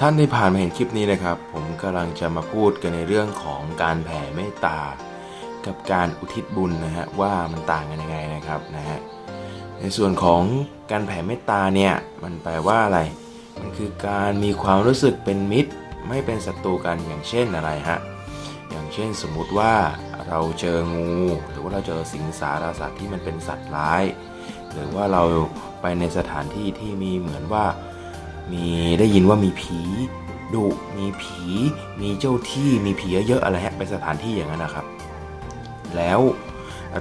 ท่านที่ผ่านมาเห็นคลิปนี้นะครับ ผมกำลังจะมาพูดกันในเรื่องของการแผ่เมตตา กับการอุทิศบุญนะฮะว่ามันต่างกันยังไงนะครับนะฮะในส่วนของการแผ่เมตตาเนี่ยมันแปลว่าอะไร มันคือการมีความรู้สึกเป็นมิตร ไม่เป็นศัตรูกันอย่างเช่นอะไรฮะอย่างเช่นสมมุติว่าเราเจองู หรือว่าเราเจอสิงสารสัตว์ที่มันเป็นสัตว์ร้าย หรือว่าเราไปในสถานที่ที่มีเหมือนว่า มีได้ยินว่ามีผีดุมีผี มีเจ้าที่มีผีเยอะๆอะไรฮะเป็นสถานที่อย่างนั้นนะครับ แล้ว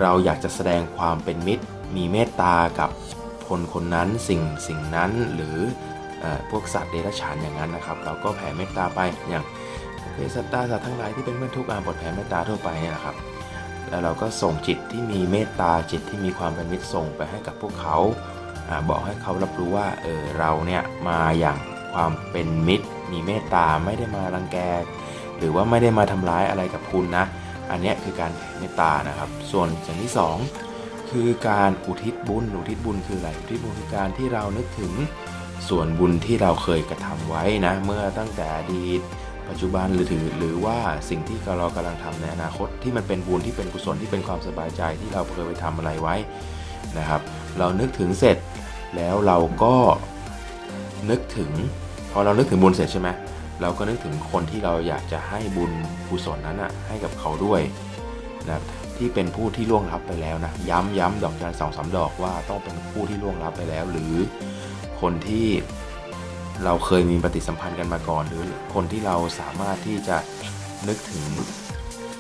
เราอยากจะแสดงความเป็นมิตร มีเมตตากับคนคนนั้นสิ่งสิ่งนั้นหรืออพวกสัตว์เดรัจฉานอย่างนั้นนะครับ เราก็แผ่เมตตาไปอย่างเสัตว์ตาสัตว์ทั้งหลายที่เป็นเพื่อนทุกข์อาบทแผ่เมตตาทั่วไปเนี่ยนะครับ แล้วเราก็ส่งจิตที่มีเมตตาจิตที่มีความเป็นมิตรส่งไปให้กับพวกเขา บอกให้เขารับรู้ว่าเออเราเนี่ยมาอย่างความเป็นมิตร มีเมตตาไม่ได้มารังแก หรือว่าไม่ได้มาทำร้ายอะไรกับคุณนะ อันนี้คือการแผ่เมตตานะครับ ส่วนอย่างที่สองคือการอุทิศบุญอุทิศบุญคืออะไรอุทิศบุญคือการที่เรานึกถึงส่วนบุญที่เราเคยกระทำไว้นะ เมื่อตั้งแต่อดีตปัจจุบันหรือถือหรือว่าสิ่งที่เรากำลังทำในอนาคตที่มันเป็นบุญที่เป็นกุศลที่เป็นความสบายใจที่เราเคยไปทำอะไรไว้ นะครับ เรานึกถึงเสร็จแล้วเราก็นึกถึงพอเรานึกถึงบุญเสร็จใช่ไหมเราก็นึกถึงคนที่เราอยากจะให้บุญกุศลนั้นอะให้กับเขาด้วยนะที่เป็นผู้ที่ล่วงลับไปแล้วนะย้ำย้ำดอกจันสองสามดอกว่าต้องเป็นผู้ที่ล่วงลับไปแล้ว หรือคนที่เราเคยมีปฏิสัมพันธ์กันมาก่อน หรือคนที่เราสามารถที่จะนึกถึง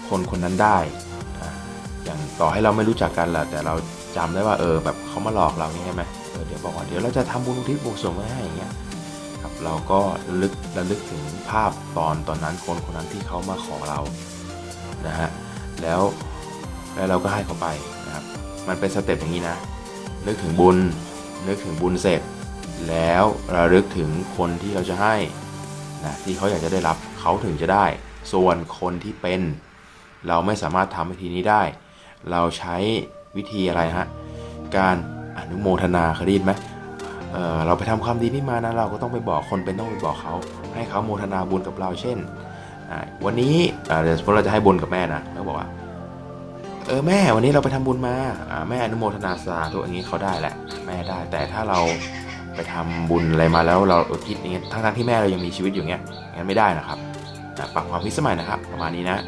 คนคนนั้นได้ อย่างต่อให้เราไม่รู้จักกันแหละแต่เรา จำได้ว่าเออแบบเขามาหลอกเราเนี่ยใช่ไหมเออเดี๋ยวบอกว่าเดี๋ยวเราจะทำบุญอุทิศบุญส่งไว้ให้อย่างเงี้ยครับเราก็ลึกระลึกถึงภาพตอนตอนนั้นคนคนนั้นที่เขามาขอเรานะฮะแล้วแล้วเราก็ให้เขาไปนะครับมันเป็นสเต็ปอย่างนี้นะนึกถึงบุญนึกถึงบุญเสร็จ แล้วระลึกถึงคนที่เราจะให้นะที่เขาอยากจะได้รับเขาถึงจะได้ ส่วนคนที่เป็น เราไม่สามารถทำวิธีนี้ได้ เราใช้ วิธีอะไรฮะการอนุโมทนาเคยได้ยินไหมเเราไปทำความดีนี่มานะเราก็ต้องไปบอกคนเป็นต้องไปบอกเขา ให้เขาโมทนาบุญกับเราเช่น วันนี้เดี๋ยวสมมติเราจะให้บุญกับแม่นะเขาบอกว่าเออแม่วันนี้เราไปทำบุญมาแม่อนุโมทนาสาธุอย่างนี้เขาได้แหละแม่ได้แต่ถ้าเราไปทำบุญอะไรมาแล้วเราอุทิศอย่างเงี้ยทั้งๆที่แม่เรายังมีชีวิตอยู่เงี้ยงั้นไม่ได้นะครับปรับความคิดสมัยนะครับ ประมาณนี้นะ